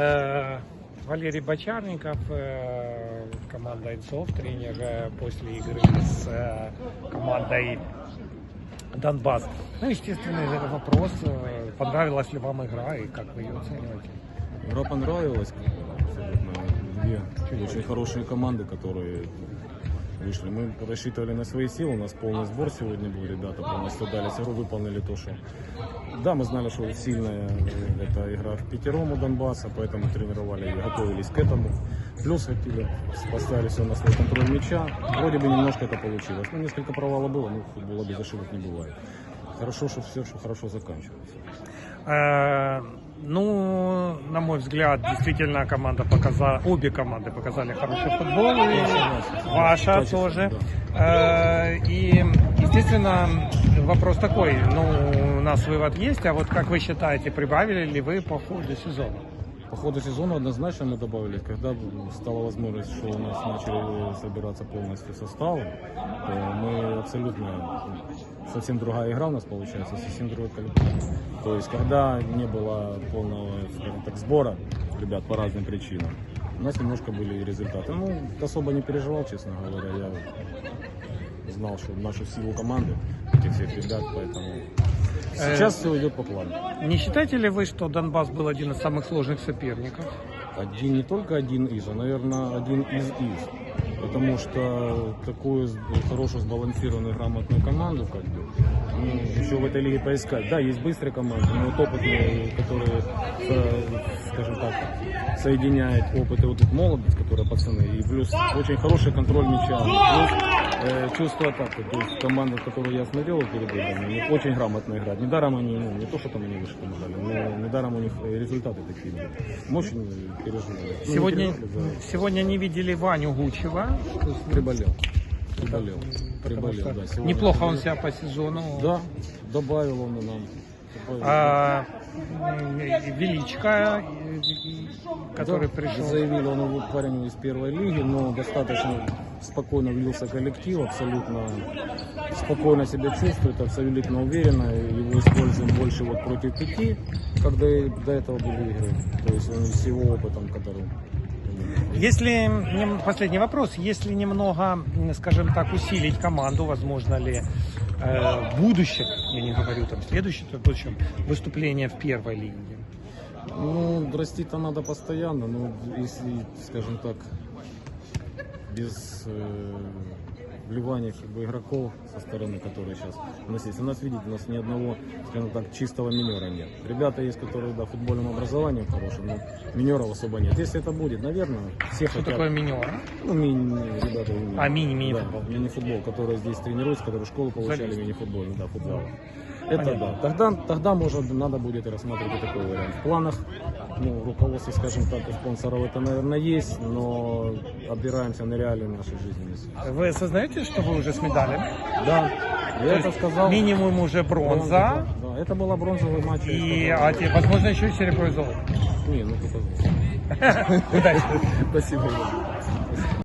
Э, Валерий Бочарников, э, команда Инцов, тренер э, после игры с командой Донбасс. Ну, естественно, это вопрос, понравилась ли вам игра и как вы ее оцениваете? Игра понравилась. Две очень хорошие команды, которые вышли. Мы рассчитывали на свои силы, у нас полный сбор сегодня был, ребята полностью дали игру, выполнили то, что... Да, мы знали, что сильная э, эта игра в пятером у Донбасса, поэтому тренировали и готовились к этому. Плюс хотели, поставили все на свой контроль мяча. Вроде бы немножко это получилось. Ну, несколько провалов было, но футбола без ошибок не бывает. Хорошо, что все, что хорошо заканчивается. Э, Ну, на мой взгляд, действительно команда показала, обе команды показали хороший футбол, и ваша тоже. Э, И, естественно, вопрос такой, ну, у нас вывод есть, а вот как вы считаете, прибавили ли вы по ходу сезона? По ходу сезона однозначно мы добавили, когда стала возможность, что у нас начали собираться полностью составы, мы абсолютно совсем другая игра у нас получается, совсем другой коллектив. То есть, когда не было полного, скажем так, сбора ребят по разным причинам, у нас немножко были результаты. Ну, особо не переживал, честно говоря, я знал, что нашу силу команды, этих всех ребят, поэтому сейчас все идет по плану. Не считаете ли вы, что Донбасс был один из самых сложных соперников? Один не только один из, а, наверное, один из из. Потому что такую хорошую сбалансированную грамотную команду, как бы, еще в этой лиге поискать. Да, есть быстрые команды, но вот опытные, которые, э, скажем так, соединяет опыт и вот эту молодость, которая пацаны, и плюс очень хороший контроль мяча, плюс чувство атаки. То есть команда, которую я смотрел перед играми, очень грамотно играть. Недаром они, ну, не то, что там они вышли медали, но недаром у них э, результаты такие. были. Мы очень переживали. Ну, не Сегодня, переживали, да. сегодня не видели Ваню Гучева. Приболел. Приболел. Приболел, да. сегодня Неплохо он себя по сезону. Да, добавил он нам. А, м, Величко, э, который Да, пришел. Заявили, он парень из первой лиги, но достаточно спокойно влился коллектив, абсолютно спокойно себя чувствует, абсолютно уверенно. Его используем больше вот против пяти, когда до этого были игры. То есть он с его опытом, который... Если последний вопрос, если немного, скажем так, усилить команду, возможно ли э, в будущем, я не говорю там следующем, то в будущем выступление в первой лиге? Ну, расти-то надо постоянно, но если, скажем так, без э, вливания как бы, игроков со стороны, которые сейчас у нас есть. У нас, видите, у нас ни одного, скажем так, чистого минера нет. Ребята есть, которые, да, футбольным образованием хорошим, но минеров особо нет. Если это будет, наверное, все Что хотят... такое минер? Ну, мини, ребята, А, мини- мини-футбол. Да, мини-футбол, которые здесь тренируются, которые в школу получали мини-футбол, да, футбол. Это Понятно. да. Тогда, тогда может надо будет рассматривать такой вариант. В планах, ну, руководство, скажем так, у спонсоров это, наверное, есть, но опираемся на реалии нашей жизни. Вы осознаете, что вы уже с медалем? Да, То я это есть сказал. Минимум уже бронза, Да, да, это была бронзовый матч. и, а те- возможно, еще и серебро и золото. Не, ну, только золото. Удачи! Спасибо.